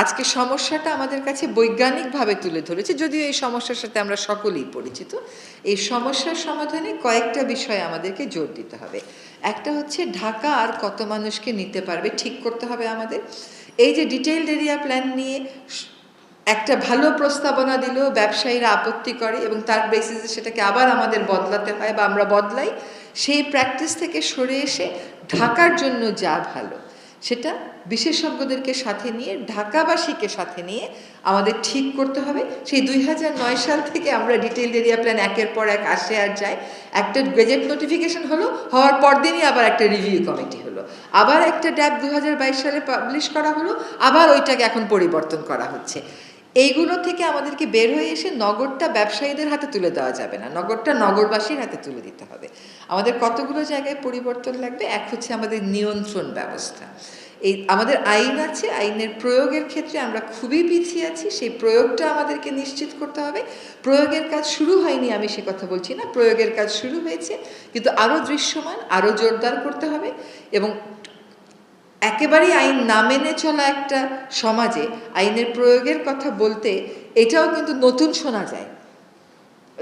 আজকে সমস্যাটা আমাদের কাছে বৈজ্ঞানিকভাবে তুলে ধরেছে, যদিও এই সমস্যার সাথে আমরা সকলেই পরিচিত। এই সমস্যার সমাধানে কয়েকটা বিষয় আমাদেরকে জোর দিতে হবে। একটা হচ্ছে ঢাকা আর কত মানুষকে নিতে পারবে, ঠিক করতে হবে আমাদের। এই যে ডিটেইলড এরিয়া প্ল্যান নিয়ে একটা ভালো প্রস্তাবনা দিলেও ব্যবসায়ীরা আপত্তি করে এবং তার বেসিসে সেটাকে আবার আমাদের বদলাতে হয় বা আমরা বদলাই, সেই প্র্যাকটিস থেকে সরে এসে ঢাকার জন্য যা ভালো। সেটা বিশেষজ্ঞদেরকে সাথে নিয়ে, ঢাকাবাসীকে সাথে নিয়ে আমাদের ঠিক করতে হবে। সেই দুই সাল থেকে আমরা ডিটেইলড এরিয়া প্ল্যান একের পর এক আসে আর যায়। একটা গেজেট নোটিফিকেশন হলো, হওয়ার পর দিনই আবার একটা রিভিউ কমিটি হলো। আবার একটা ড্যাব দু হাজার বাইশ সালে পাবলিশ করা হলো, আবার ওইটাকে এখন পরিবর্তন করা হচ্ছে। এইগুলো থেকে আমাদেরকে বের হয়ে এসে নগরটা ব্যবসায়ীদের হাতে তুলে দেওয়া যাবে না। নগরটা নগরবাসীর হাতে তুলে দিতে হবে। আমাদের কতগুলো জায়গায় পরিবর্তন লাগবে? এক হচ্ছে আমাদের নিয়ন্ত্রণ ব্যবস্থা। এই আমাদের আইন আছে, আইনের প্রয়োগের ক্ষেত্রে আমরা খুবই পিছিয়ে আছি। সেই প্রয়োগটা আমাদেরকে নিশ্চিত করতে হবে। প্রয়োগের কাজ শুরু হয়নি, আমি সে কথা বলছি না। প্রয়োগের কাজ শুরু হয়েছে, কিন্তু আরও দৃশ্যমান, আরও জোরদার করতে হবে এবং একেবারেই আইন না মেনে চলা একটা সমাজে আইনের প্রয়োগের কথা বলতে এটাও কিন্তু নতুন শোনা যায়।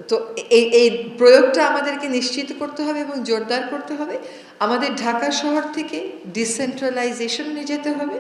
তো এই এই প্রয়োগটা আমাদেরকে নিশ্চিত করতে হবে এবং জোরদার করতে হবে। আমাদের ঢাকা শহর থেকে ডিসেন্ট্রালাইজেশন নিয়ে যেতে হবে।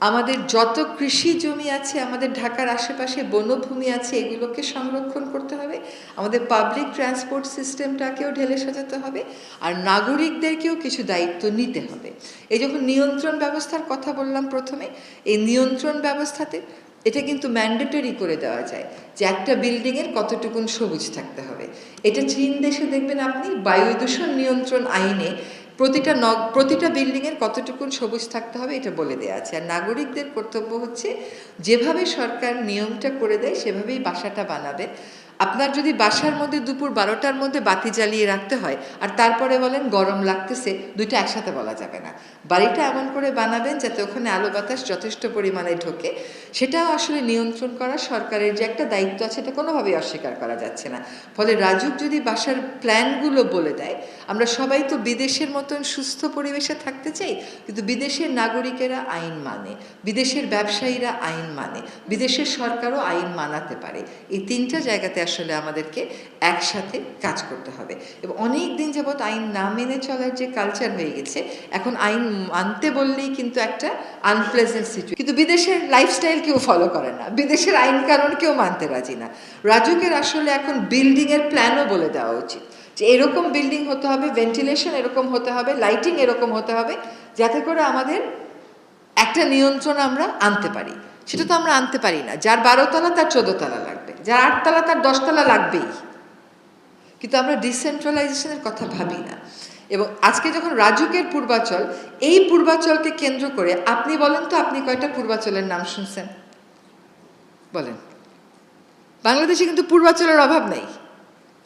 আমাদের যত কৃষি জমি আছে, আমাদের ঢাকার আশেপাশে বনভূমি আছে, এগুলোকে সংরক্ষণ করতে হবে। আমাদের পাবলিক ট্রান্সপোর্ট সিস্টেমটাকেও ঢেলে সাজাতে হবে। আর নাগরিকদেরকেও কিছু দায়িত্ব নিতে হবে। এই যখন নিয়ন্ত্রণ ব্যবস্থার কথা বললাম প্রথমে, এই নিয়ন্ত্রণ ব্যবস্থাতে এটা কিন্তু ম্যান্ডেটরি করে দেওয়া যায় যে একটা বিল্ডিংয়ের কতটুকুন সবুজ থাকতে হবে। এটা চীন দেশে দেখবেন আপনি বায়ু দূষণ নিয়ন্ত্রণ আইনে প্রতিটা নগ, প্রতিটা বিল্ডিংয়ের কতটুকুন সবুজ থাকতে হবে এটা বলে দেওয়া আছে। আর নাগরিকদের কর্তব্য হচ্ছে যেভাবে সরকার নিয়মটা করে দেয়, সেভাবেই বাসাটা বানাবে। আপনার যদি বাসার মধ্যে দুপুর বারোটার মধ্যে বাতি জ্বালিয়ে রাখতে হয়, আর তারপরে বলেন গরম লাগতেছে, দুইটা একসাথে বলা যাবে না। বাড়িটা এমন করে বানাবেন যাতে ওখানে আলো বাতাস যথেষ্ট পরিমাণে ঢোকে। সেটাও আসলে নিয়ন্ত্রণ করা সরকারের যে একটা দায়িত্ব আছে, এটা কোনোভাবেই অস্বীকার করা যাচ্ছে না। ফলে রাজুক যদি বাসার প্ল্যানগুলো বলে দেয় আমরা সবাই তো বিদেশের মতন সুস্থ পরিবেশে থাকতে চাই, কিন্তু বিদেশের নাগরিকেরা আইন মানে বিদেশের ব্যবসায়ীরা আইন মানে বিদেশের সরকারও আইন মানাতে পারে। এই তিনটা জায়গাতে আসলে আমাদেরকে একসাথে কাজ করতে হবে। এবং অনেক দিন যাবৎ আইন না মেনে চলার যে কালচার হয়ে গেছে, এখন আইন মানতে বললেই কিন্তু একটা আনপ্লেজেন্ট সিচুয়েশন কিন্তু বিদেশের লাইফস্টাইল কেউ ফলো করে না, বিদেশের আইন কানুন কেউ মানতে রাজি না। রাজুকের আসলে এখন বিল্ডিংয়ের প্ল্যানও বলে দেওয়া উচিত। যে এরকম বিল্ডিং হতে হবে ভেন্টিলেশন এরকম হতে হবে লাইটিং এরকম হতে হবে, যাতে করে আমাদের একটা নিয়ন্ত্রণ আমরা আনতে পারি। সেটা তো আমরা আনতে পারি না। যার বারোতলা তার চোদ্দতলা লাগবে। যার আটতলা তার দশতলা লাগবেই। কিন্তু আমরা ডিসেন্ট্রালাইজেশনের কথা ভাবি না। এবং আজকে যখন রাজুকের পূর্বাচল, এই পূর্বাচলকে কেন্দ্র করে আপনি বলেন তো, আপনি কয়টা পূর্বাচলের নাম শুনছেন? বলেন। বাংলাদেশে কিন্তু পূর্বাচলের অভাব নেই।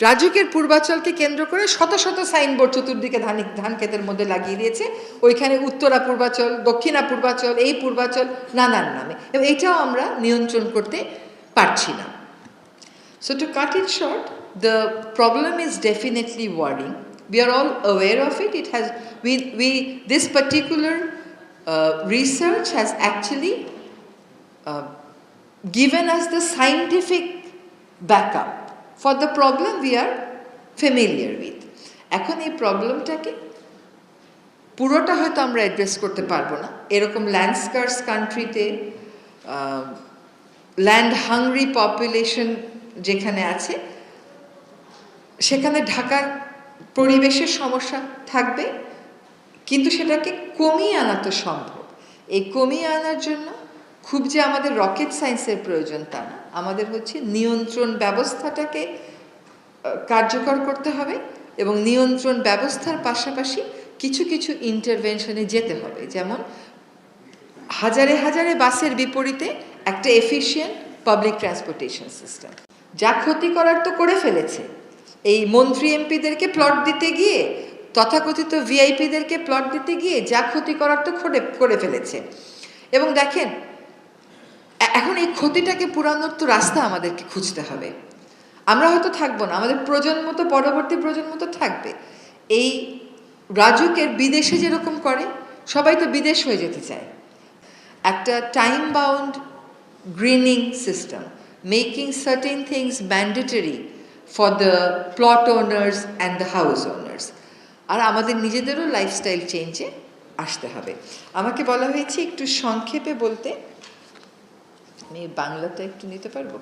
রাজুকের পূর্বাচলকে কেন্দ্র করে শত শত সাইনবোর্ড চতুর্দিকে ধানিক ধান ক্ষেতের মধ্যে লাগিয়ে দিয়েছে। ওইখানে উত্তরা পূর্বাচল, দক্ষিণা পূর্বাচল, এই পূর্বাচল নানান নামে। এবং এইটাও আমরা নিয়ন্ত্রণ করতে পারছি না। So to cut in short the problem is definitely wording we are all aware of it it has we we this particular research has actually given us the scientific backup for the problem we are familiar with. এখন এই প্রবলেমটাকে পুরোটা হয়তো আমরা address করতে পারব না। এরকম ল্যান্ডস্কার্স কান্ট্রিতে ল্যান্ড হাংরি পপুলেশন যেখানে আছে, সেখানে ঢাকার পরিবেশের সমস্যা থাকবে, কিন্তু সেটাকে কমিয়ে আনা তো সম্ভব। এই কমিয়ে আনার জন্য খুব যে আমাদের রকেট সায়েন্সের প্রয়োজন তা না। আমাদের হচ্ছে নিয়ন্ত্রণ ব্যবস্থাটাকে কার্যকর করতে হবে এবং নিয়ন্ত্রণ ব্যবস্থার পাশাপাশি কিছু কিছু ইন্টারভেনশনে যেতে হবে। যেমন, হাজারে হাজারে বাসের বিপরীতে একটা এফিশিয়েন্ট পাবলিক ট্রান্সপোর্টেশন সিস্টেম যা ক্ষতি করার তো করে ফেলেছে। এই মন্ত্রী এমপিদেরকে প্লট দিতে গিয়ে, তথাকথিত ভিআইপিদেরকে প্লট দিতে গিয়ে যা ক্ষতি করার তো করে ফেলেছে। এবং দেখেন এখন এই ক্ষতিটাকে পুরানোর তো রাস্তা আমাদেরকে খুঁজতে হবে। আমরা হয়তো থাকব না, আমাদের প্রজন্ম তো, পরবর্তী প্রজন্ম তো থাকবে। এই রাজুকের বিদেশে যেরকম করে, সবাই তো বিদেশ হয়ে যেতে চায়। একটা time bound greening system making certain things mandatory for the plot owners and the house owners আর আমাদের নিজেদেরও লাইফস্টাইল চেঞ্জে আসতে হবে। আমাকে বলা হয়েছে একটু সংক্ষেপে বলতে আমি বাংলাটা একটু নিতে পারব?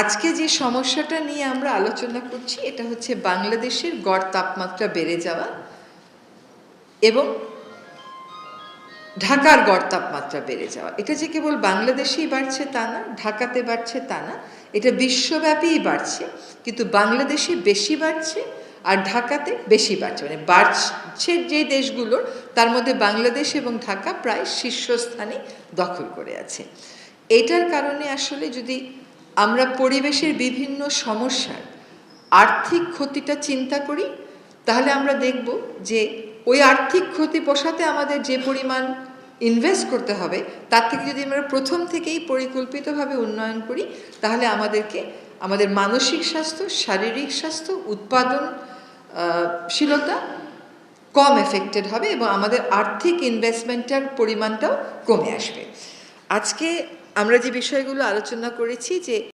আজকে যে সমস্যাটা নিয়ে আমরা আলোচনা করছি, এটা হচ্ছে বাংলাদেশের গড় তাপমাত্রা বেড়ে যাওয়া এবং ঢাকার গড় তাপমাত্রা বেড়ে যাওয়া। এটা যে কেবল বাংলাদেশেই বাড়ছে তা না, ঢাকাতে বাড়ছে তা না। এটা বিশ্বব্যাপীই বাড়ছে, কিন্তু বাংলাদেশে বেশি বাড়ছে আর ঢাকাতে বেশি বাড়ছে মানে বাড়ছে যে দেশগুলোর, তার মধ্যে বাংলাদেশ এবং ঢাকা প্রায় শীর্ষস্থানে দখল করে আছে। এটার কারণে আসলে যদি আমরা পরিবেশের বিভিন্ন সমস্যার আর্থিক ক্ষতিটা চিন্তা করি, তাহলে আমরা দেখব যে ওই আর্থিক ক্ষতি পোষাতে আমাদের যে পরিমাণ ইনভেস্ট করতে হবে, তার থেকে যদি আমরা প্রথম থেকেই পরিকল্পিতভাবে উন্নয়ন করি, তাহলে আমাদেরকে, আমাদের মানসিক স্বাস্থ্য, শারীরিক স্বাস্থ্য, উৎপাদন শীলতা কম এফেক্টেড হবে এবং আমাদের আর্থিক ইনভেস্টমেন্টের পরিমাণটাও কমে আসবে। আজকে আমরা যে বিষয়গুলো আলোচনা করেছি যে